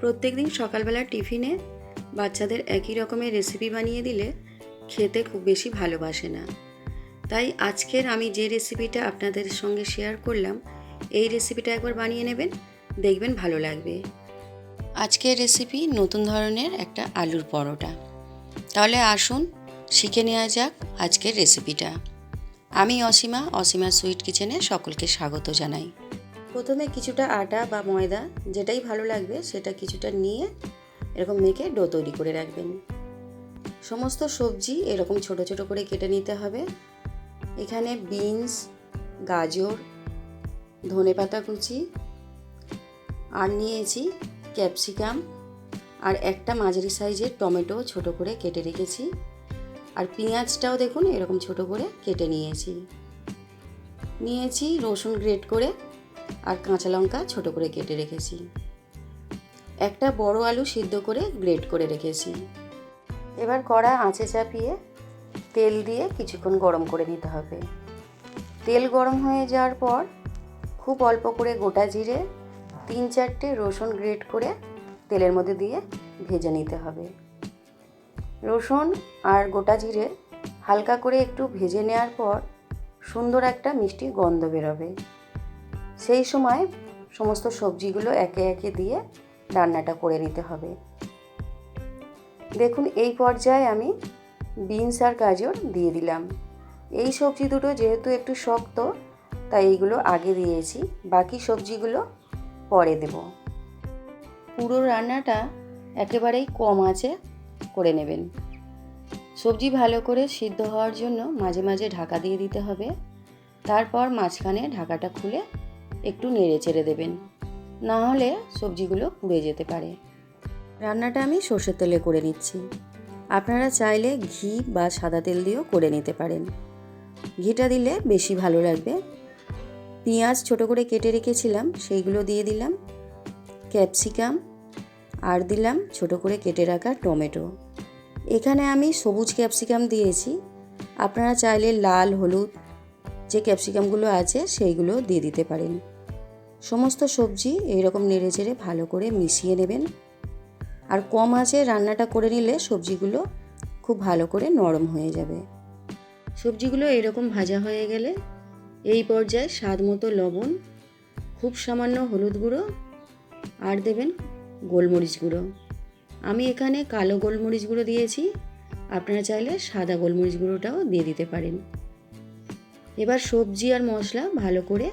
প্রত্যেক দিন সকালবেলা টিফিনে বাচ্চাদের একই রকমের রেসিপি বানিয়ে দিলে খেতে খুব বেশি ভালোবাসে না। তাই আজকের আমি যে রেসিপিটা আপনাদের সঙ্গে শেয়ার করলাম, এই রেসিপিটা একবার বানিয়ে নেবেন, দেখবেন ভালো লাগবে। আজকের রেসিপি নতুন ধরনের একটা আলুর পরোটা। তাহলে আসুন, শিখে নেওয়া যাক আজকের রেসিপিটা আমি অসীমা অসীমা সুইট কিচেনে সকলকে স্বাগত জানাই। প্রথমে কিছুটা আটা বা ময়দা যেটাই ভালো লাগবে সেটা কিছুটা নিয়ে এরকম মেখে ডো তৈরি করে রাখবেন। সমস্ত সবজি এরকম ছোট ছোট করে কেটে নিতে হবে। এখানে বিনস, গাজর ধনেপাতা কুচি আর নিয়েছি ক্যাপসিকাম আর একটা মাঝারি সাইজের টমেটো ছোট করে কেটে রেখেছি। আর পেঁয়াজটাও দেখুন এরকম ছোট করে কেটে নিয়েছি। নিয়েছি রসুন গ্রেট করে আর কাঁচা লঙ্কা ছোট করে কেটে রেখেছি। একটা বড় আলু সিদ্ধ করে গ্রেট করে রেখেছি। এবার কড়া আঁচে চাপিয়ে তেল দিয়ে কিছুক্ষণ গরম করে নিতে হবে। তেল গরম হয়ে যাওয়ার পর খুব অল্প করে গোটা জিরে, তিন চারটে রসুন গ্রেট করে তেলের মধ্যে দিয়ে ভেজে নিতে হবে। রসুন আর গোটা জিরে হালকা করে একটু ভেজে নেওয়ার পর সুন্দর একটা মিষ্টি গন্ধ বেরোবে। সেই সময় সমস্ত সবজিগুলো একে একে দিয়ে রান্নাটা করে নিতে হবে। দেখুন, এই পর্যায়ে আমি বিনস আর গাজর দিয়ে দিলাম। এই সবজি দুটো যেহেতু একটু শক্ত, তাই এইগুলো আগে দিয়েছি। বাকি সবজিগুলো পরে দেব। পুরো রান্নাটা একেবারেই কম আছে করে নেবেন। সবজি ভালো করে সিদ্ধ হওয়ার জন্য মাঝে মাঝে ঢাকা দিয়ে দিতে হবে। তারপর মাঝখানে ঢাকাটা খুলে একটু নেড়ে ছেড়ে দেবেন। না হলে সবজিগুলো পুড়ে যেতে পারে। রান্নাটা আমি সর্ষের তেলে করে নিচ্ছি। আপনারা চাইলে ঘি বা সাদা তেল দিয়েও করে নিতে পারেন। ঘিটা দিলে বেশি ভালো লাগবে। পেঁয়াজ ছোট করে কেটে রেখেছিলাম, সেইগুলো দিয়ে দিলাম। ক্যাপসিকাম আর দিলাম ছোট করে কেটে রাখা টমেটো। এখানে আমি সবুজ ক্যাপসিকাম দিয়েছি। আপনারা চাইলে লাল, হলুদ যে ক্যাপসিকামগুলো আছে সেইগুলো দিয়ে দিতে পারেন। সমস্ত সবজি এইরকম নেড়ে চেড়ে ভালো করে মিশিয়ে নেবেন। আর কম আছে রান্নাটা করে নিলে সবজিগুলো খুব ভালো করে নরম হয়ে যাবে। সবজিগুলো এরকম ভাজা হয়ে গেলে এই পর্যায়ে স্বাদ মতো লবণ, খুব সামান্য হলুদ গুঁড়ো আর দেবেন গোলমরিচ গুঁড়ো। আমি এখানে কালো গোলমরিচ গুঁড়ো দিয়েছি। আপনারা চাইলে সাদা গোলমরিচ গুঁড়োটাও দিয়ে দিতে পারেন। এবার সবজি আর মশলা ভালো করে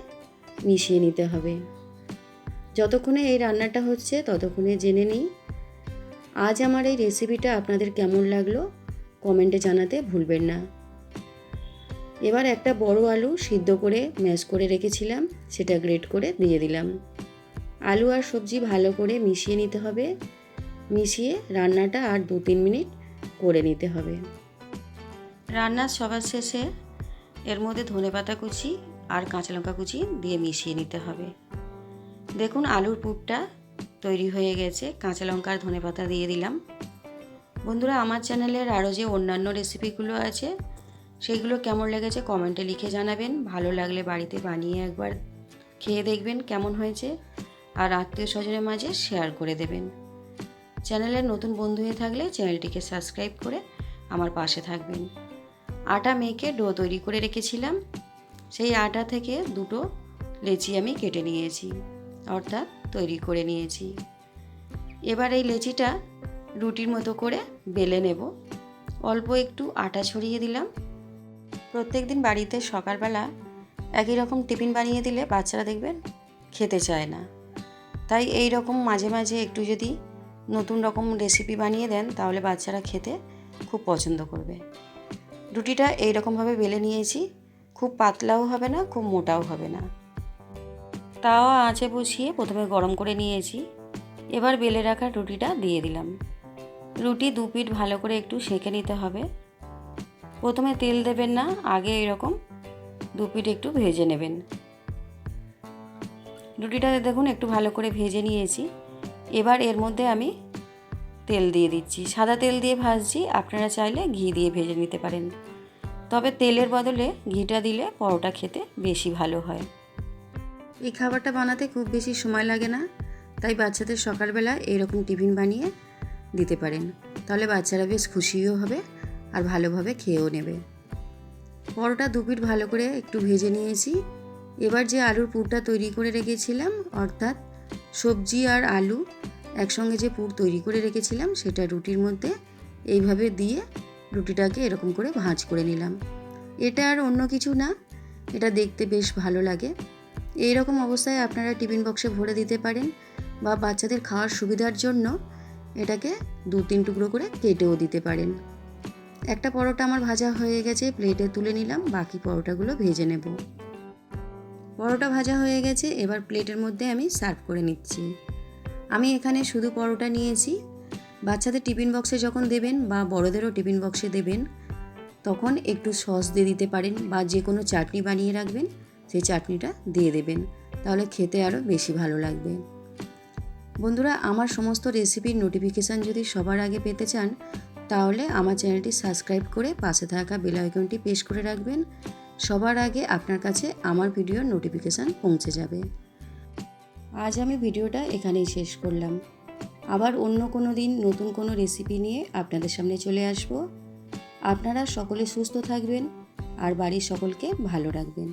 মিশিয়ে নিতে হবে। যতক্ষণে এই রান্নাটা হচ্ছে, ততক্ষণে জেনে নিই। আজ আমার এই রেসিপিটা আপনাদের কেমন লাগল, কমেন্টে জানাতে ভুলবেন না। এবার একটা বড় আলু সিদ্ধ করে, ম্যাশ করে রেখেছিলাম, সেটা গ্রেট করে দিয়ে দিলাম। আলু আর সবজি ভালো করে মিশিয়ে নিতে হবে। মিশিয়ে রান্নাটা আর দু তিন মিনিট করে নিতে হবে। রান্নার সবার শেষে এর মধ্যে ধনে পাতা কুচি আর কাঁচা লঙ্কা কুচি দিয়ে মিশিয়ে নিতে হবে। দেখুন আলুর পুরটা তৈরি হয়ে গেছে। কাঁচা লঙ্কা আর ধনে পাতা দিয়ে দিলাম। বন্ধুরা, আমার চ্যানেলের আরও যে অন্যান্য রেসিপিগুলো আছে, সেগুলো কেমন লেগেছে কমেন্টে লিখে জানাবেন। ভালো লাগলে বাড়িতে বানিয়ে একবার খেয়ে দেখবেন কেমন হয়েছে। আর আত্মীয় স্বজনের মাঝে শেয়ার করে দেবেন। চ্যানেলের নতুন বন্ধু হয়ে থাকলে চ্যানেলটিকে সাবস্ক্রাইব করে আমার পাশে থাকবেন। আটা মেখে ডো তৈরি করে রেখেছিলাম। সেই আটা থেকে দুটো লেচি আমি কেটে নিয়েছি, অর্থাৎ তৈরি করে নিয়েছি। এবার এই লেচিটা রুটির মতো করে বেলে নেব। অল্প একটু আটা ছড়িয়ে দিলাম। প্রত্যেক দিন বাড়িতে সকালবেলা একই রকম টিফিন বানিয়ে দিলে বাচ্চারা দেখবেন খেতে চায় না। তাই এই রকম মাঝে মাঝে একটু যদি নতুন রকম রেসিপি বানিয়ে দেন, তাহলে বাচ্চারা খেতে খুব পছন্দ করবে। রুটিটা এই রকমভাবে বেলে নিয়েছি। খুব পাতলাও হবে না, খুব মোটাও হবে না। তাও আঁচে বসিয়ে প্রথমে গরম করে নিয়েছি। এবার বেলে রাখা রুটিটা দিয়ে দিলাম। রুটি দু পিঠ ভালো করে একটু সেঁকে নিতে হবে। প্রথমে তেল দেবেন না, আগে এরকম দু পিঠ একটু ভেজে নেবেন। রুটিটা দেখুন একটু ভালো করে ভেজে নিয়েছি। এবার এর মধ্যে আমি তেল দিয়ে দিচ্ছি। সাদা তেল দিয়ে ভাজছি। আপনারা চাইলে ঘি দিয়ে ভেজে নিতে পারেন। তবে তেলের বদলে ঘিটা দিলে পরোটা খেতে বেশি ভালো হয়। এই খাবারটা বানাতে খুব বেশি সময় লাগে না। তাই বাচ্চাদের সকালবেলা এইরকম টিফিন বানিয়ে দিতে পারেন। তাহলে বাচ্চারা বেশ খুশিও হবে আর ভালোভাবে খেয়েও নেবে। পরোটা দুপিট ভালো করে একটু ভেজে নিয়েছি। এবার যে আলুর পুরটা তৈরি করে রেখেছিলাম, অর্থাৎ সবজি আর আলু একসঙ্গে যে পুর তৈরি করে রেখেছিলাম, সেটা রুটির মধ্যে এইভাবে দিয়ে রুটিটাকে এরকম করে ভাঁজ করে নিলাম। এটা আর অন্য কিছু না, এটা দেখতে বেশ ভালো লাগে। এই রকম অবস্থায় আপনারা টিফিন বক্সে ভরে দিতে পারেন বা বাচ্চাদের খাওয়ার সুবিধার জন্য এটাকে দু তিন টুকরো করে কেটেও দিতে পারেন। একটা পরোটা আমার ভাজা হয়ে গেছে, প্লেটে তুলে নিলাম, বাকি পরোটাগুলো ভেজে নেব। পরোটা ভাজা হয়ে গেছে, এবার প্লেটের মধ্যে আমি সার্ভ করে নিচ্ছি। আমি এখানে শুধু পরোটা নিয়েছি। বাচ্চাদের টিফিন বক্সে যখন দেবেন বা বড়দেরও টিফিন বক্সে দেবেন, তখন একটু সস দিয়ে দিতে পারেন বা যে কোনো চাটনি বানিয়ে রাখবেন, সেই চাটনিটা দিয়ে দেবেন। তাহলে খেতে আরও বেশি ভালো লাগবে। বন্ধুরা, আমার সমস্ত রেসিপির নোটিফিকেশান যদি সবার আগে পেতে চান, তাহলে আমার চ্যানেলটি সাবস্ক্রাইব করে পাশে থাকা বেল আইকনটি প্রেস করে রাখবেন। সবার আগে আপনার কাছে আমার ভিডিওর নোটিফিকেশান পৌঁছে যাবে। আজ আমি ভিডিওটা এখানেই শেষ করলাম। আবার অন্য কোনো দিন নতুন কোনো রেসিপি নিয়ে আপনাদের সামনে চলে আসব। আপনারা সকলে সুস্থ থাকবেন আর বাড়ির সকলকে ভালো রাখবেন।